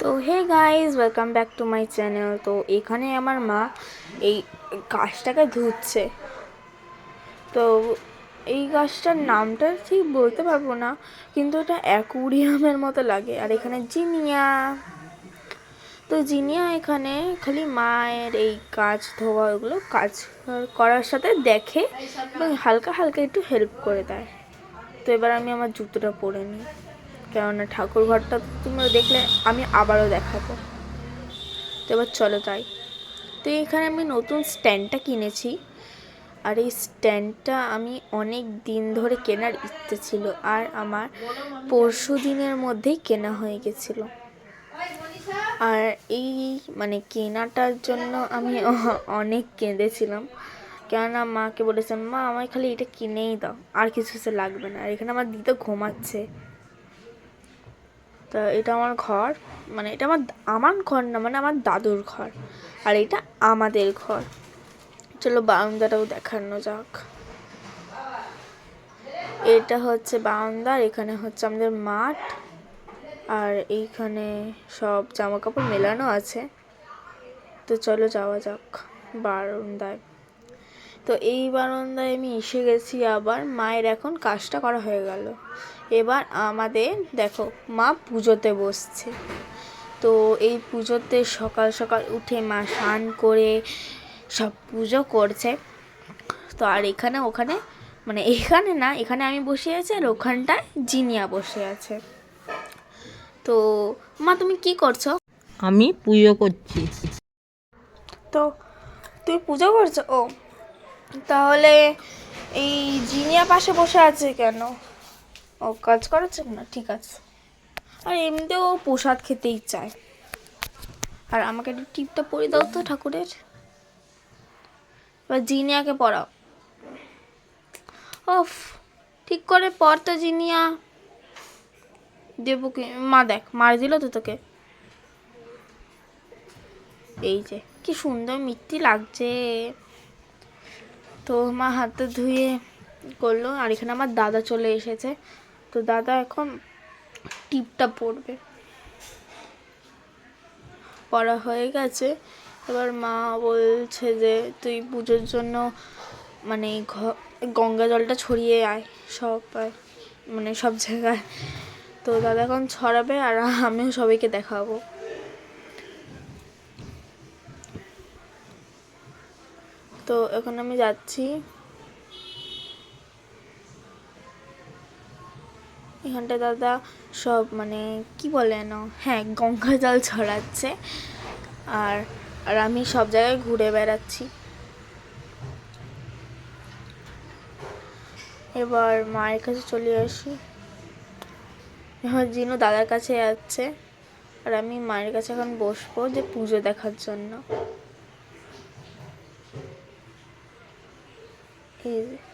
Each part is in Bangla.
তো hey guys welcome back to my channel তো এখানে আমার মা এই গাছটাকে ধুচ্ছে। তো এই গাছটার নামটা ঠিক বলতে পারব না, কিন্তু এটা অ্যাকুরিয়ামের মতো লাগে। আর এখানে জিনিয়া। তো জিনিয়া এখানে খালি মায়ের এই কাজ ধোয়া ওগুলো কাজ করার সাথে দেখে এবং হালকা হালকা একটু হেল্প করে দেয়। তো এবার আমি আমার জুতোটা পরে নিই। কেননা ঠাকুর ঘরটা তোমরা দেখলে আমি আবারও দেখাবো। তো এবার চলো তাই। তো এখানে আমি নতুন স্ট্যান্ডটা কিনেছি। আর এই স্ট্যান্ডটা আমি অনেক দিন ধরে কেনার ইচ্ছে ছিল আর আমার পরশু দিনের মধ্যেই কেনা হয়ে গেছিল। আর এই মানে কেনাটার জন্য আমি অনেক কেঁদেছিলাম। কেননা মাকে বলেছিলাম, মা, আমায় খালি এটা কিনেই দাও, আর কিছু লাগবে না। আর এখানে আমার দিদি ঘুমাচ্ছে। তা এটা আমার ঘর। মানে এটা আমার আমার ঘর না মানে আমার দাদুর ঘর। আর এটা আমাদের ঘর। চলো বারান্দাটাও দেখানো যাক। এটা হচ্ছে বারান্দা এখানে হচ্ছে আমাদের মাঠ। আর এইখানে সব জামা কাপড় মেলানো আছে। তো চলো যাওয়া যাক বারান্দায়। তো এই বারান্দায় আমি এসে গেছি আবার মায়ের এখন কাজটা করা হয়ে গেল। এবার আমাদের দেখো মা পুজোতে বসছে। তো এই পুজোতে সকাল সকাল উঠে মা স্নান করে সব পুজো করছে। তো আর এখানে ওখানে মানে এখানে না এখানে আমি বসে আছি আর ওখানটায় জিনিয়া বসে আছে। তো মা তুমি কি করছ? আমি পুজো করছি। তো তুই পুজো করছ? ও তাহলে এই জিনিয়া পাশে বসে আছে কেন? ও কাজ করাচ্ছে না? ঠিক আছে। আর এমনিতেও প্রসাদ খেতেই চায়। আর আমাকে একটু টিপটা পরে দাও তো ঠাকুরের। এবার জিনিয়াকে পড়াও। ওফ ঠিক করে পড় তো জিনিয়া। দেবো কি? মা দেখ, মার দিল তো তোকে। এই যে, কি সুন্দর মিষ্টি লাগছে। তো মা হাতে ধুয়ে করল, আর এখানে আমার দাদা চলে এসেছে। তো দাদা এখন টিপটা পড়বে পড়া হয়ে গেছে। এবার মা বলছে যে, তুই পুজোর জন্য মানে গঙ্গা জলটা ছড়িয়ে আয় সব মানে সব জায়গায়। তো দাদা এখন ছড়াবে, আর আমিও সবাইকে দেখাবো। তো এখন আমি যাচ্ছি। এখানটা দাদা সব মানে কি বলে না হ্যাঁ গঙ্গা জল ছড়াচ্ছে। আর আর আমি সব জায়গায় ঘুরে বেড়াচ্ছি। এবার মায়ের কাছে চলে আসি। এবার জিনু দাদার কাছে যাচ্ছে। আর আমি মায়ের কাছে এখন বসবো যে পুজো দেখার জন্য এই যে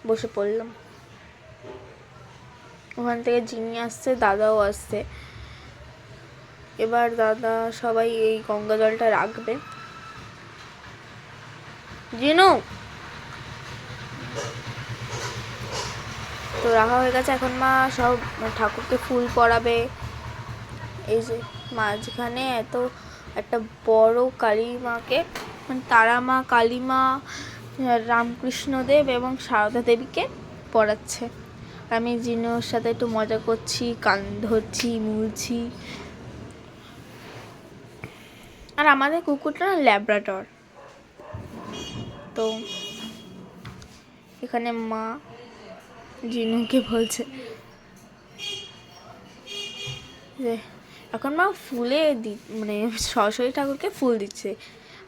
বসে পড়লাম। ওখান থেকে জিনি আসছে, দাদাও আসছে। এবার দাদা সবাই এই গঙ্গা জলটা রাখবে। জিনু! তো রাখা হয়ে গেছে, এখন মা সব ঠাকুরকে ফুল পরাবে। এই যে মাঝখানে এত একটা বড় কালী মাকে মানে তারা মা, কালী মা রামকৃষ্ণদেব এবং সারদা দেবীকে পড়াচ্ছে। আমি জিনোর সাথে একটু মজা করছি, কান ধরছি, মুলছি। আর আমাদের কুকুরটা না ল্যাব্রাডর। তো এখানে মা জিনুকে বলছে যে, এখন মা ফুলে দি মানে সরস্বতী ঠাকুরকে ফুল দিচ্ছে।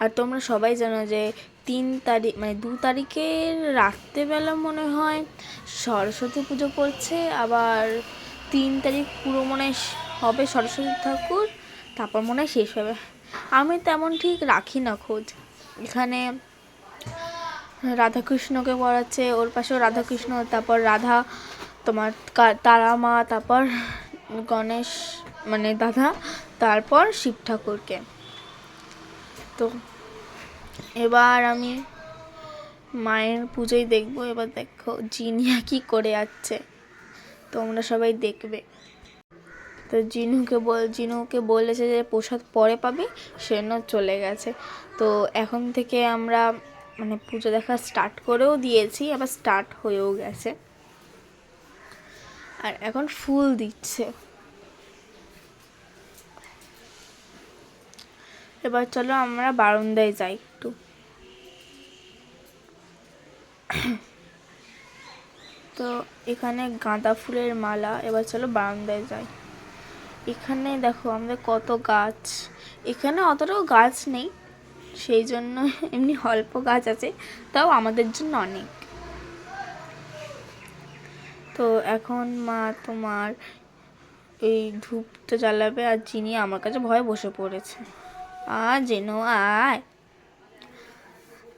আর তোমরা সবাই জানো যে তিন তারিখ মানে দু তারিখের রাত্রেবেলা মনে হয় সরস্বতী পুজো পড়ছে, আবার তিন তারিখ পুরো মনে হবে সরস্বতী ঠাকুর, তারপর মনে হয় শেষ হবে। আমি তেমন ঠিক রাখি না খোঁজ। এখানে রাধাকৃষ্ণকে পড়াচ্ছে, ওর পাশেও রাধাকৃষ্ণ, তারপর রাধা, তোমার তারা মা তারপর গণেশ মানে দাদা, তারপর শিব ঠাকুরকে। তো এবার আমি মায়ের পুজোই দেখব, এবার দেখো জিনিয়া কি করে যাচ্ছে তোমরা সবাই দেখবে। তো জিনুকে বল, জিনুকে বলেছে যে প্রসাদ পরে পাবি সেজন্য চলে গেছে। তো এখন থেকে আমরা মানে পুজো দেখা স্টার্ট করেও দিয়েছি, আবার স্টার্ট হয়েও গেছে। আর এখন ফুল দিচ্ছে। এবার চলো আমরা বারান্দায় যাই একটু তো এখানে গাঁদা ফুলের মালা, এবার চলো বারান্দায় যাই। এখানে দেখো আমাদের কত গাছ। এখানে অতটাও গাছ নেই, সেই জন্য এমনি অল্প গাছ আছে, তাও আমাদের জন্য অনেক। তো এখন মা তোমার এই ধূপটা জ্বালাবে, আর চিনি আমার কাছে ভয়ে বসে পড়েছে। আ জেনো আয়।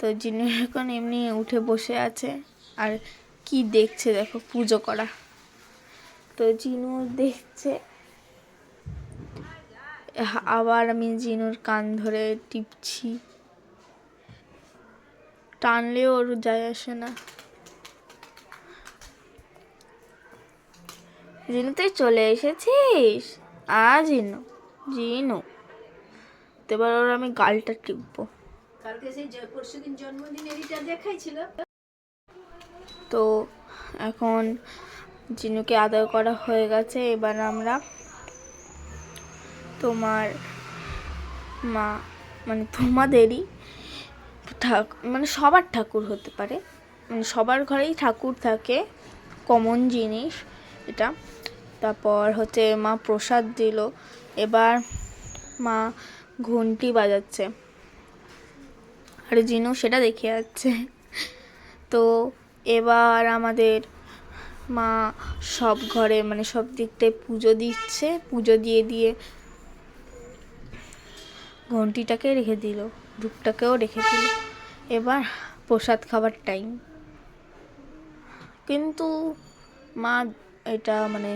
তো জিনু এখন এমনি উঠে বসে আছে আর কি দেখছে দেখো, পুজো করা। তো জিনু দেখছে, আবার আমি জিনুর কান ধরে টিপছি। টানলেও ওর যায় আসে না। জিনু, তুই চলে এসেছিস? আ জিনু জিনু। এবার ওর আমি গালটা টিপবো। কালকে সেই জন্মদিনের এটা দেখাইছিল তো এখন জিনুকে আদর করা হয়ে গেছে, এবার আমরা তোমার মা মানে তোমাদেরই ঠাক- মানে সবার ঠাকুর হতে পারে। মানে সবার ঘরেই ঠাকুর থাকে, কমন জিনিস এটা। তারপর হচ্ছে মা প্রসাদ দিল, এবার মা ঘন্টি বাজাচ্ছে। আর জিনু সেটা দেখে যাচ্ছে। তো এবার আমাদের মা সব ঘরে মানে সব দিকটায় পুজো দিচ্ছে। পুজো দিয়ে দিয়ে ঘন্টিটাকে রেখে দিল ধূপটাকেও রেখে দিল। এবার প্রসাদ খাবার টাইম কিন্তু মা এটা মানে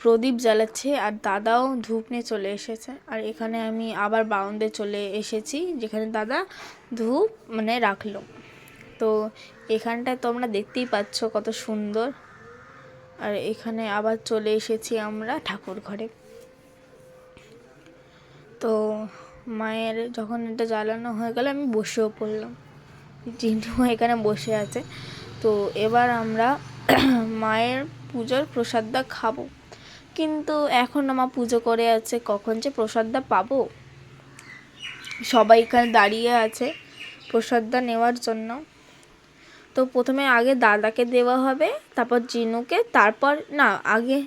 প্রদীপ জ্বালাচ্ছে আর দাদাও ধূপ নিয়ে চলে এসেছে। আর এখানে আমি আবার বাউন্ডে চলে এসেছি, যেখানে দাদা ধূপ মানে রাখল। তো এখানটায় তোমরা দেখতেই পাচ্ছ কত সুন্দর। আর এখানে আবার চলে এসেছি আমরা ঠাকুর ঘরে। তো মায়ের যখন এটা জ্বালানো হয়ে গেল, আমি বসেও পড়লাম। জিন্টু এখানে বসে আছে। তো এবার আমরা মায়ের পুজোর প্রসাদটা খাব। কিন্তু এখন আমার পুজো করে আছে, কখন যে প্রসাদটা পাবো? সবাই এখানে দাঁড়িয়ে আছে প্রসাদটা নেওয়ার জন্য। তো প্রথমে আগে দাদাকে দেওয়া হবে, তারপর জিনুকে, তারপর, না, আগে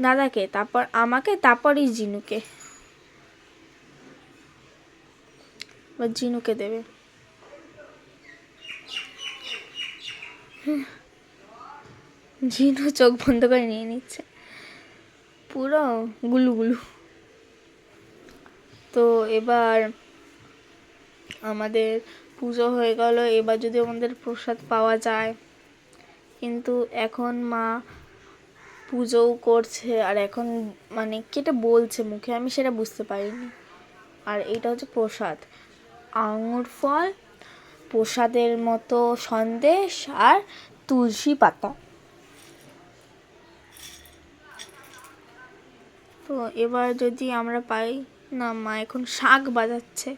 দাদাকে, তারপর আমাকে, তারপরই জিনুকে। জিনুকে দেবে। জিনু চোখ বন্ধ করে নিয়ে নিচ্ছে। পুরো গুলু গুলু। তো এবার আমাদের পুজো হয়ে গেল, এবার যদি আমাদের প্রসাদ পাওয়া যায়। কিন্তু এখন মা পুজোও করছে, আর এখন মানে কেটে বলছে মুখে আমি সেটা বুঝতে পারিনি। আর এটা হচ্ছে প্রসাদ। আঙুর ফল, প্রসাদের মতো সন্দেশ আর তুলসী পাতা। তো এবার যদি আমরা পাই, না মা, এখন শাক বাজাচ্ছে।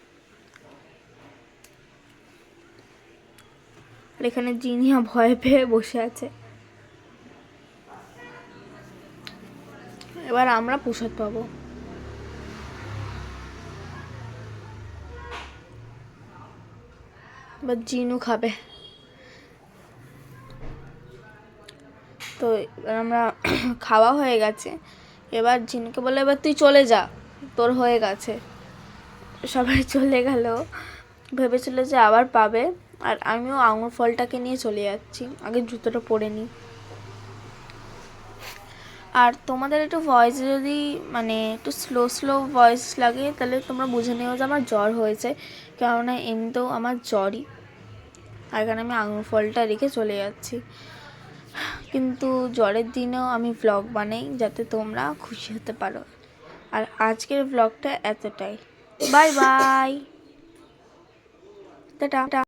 আর এখানে জিনিয়া ভয় পেয়ে বসে আছে। এবার আমরা প্রসাদ পাবো। এবার জিনু খাবে। তো আমরা খাওয়া হয়ে গেছে। এবার জিনুকে বলে এবার তুই চলে যা, তোর হয়ে গেছে। সবাই চলে গেল। ভেবেছিল যে আবার পাবে, আর আমিও আঙুর ফলটাকে নিয়ে চলে যাচ্ছি, আগে জুতোটা পরে নিই। আর তোমাদের একটু ভয়েস যদি মানে একটু স্লো স্লো ভয়েস লাগে, তাহলে তোমরা বুঝে নিও যে আমার জ্বর হয়েছে, কেননা এমনিতেও আমার জ্বরই। আর এখানে আমি আঙুর ফলটা রেখে চলে যাচ্ছি। কিন্তু জ্বরের দিনেও আমি ভ্লগ বানাই যাতে তোমরা খুশি হতে পারো। আর আজকের ব্লগটা এতটাই। Bye bye tata.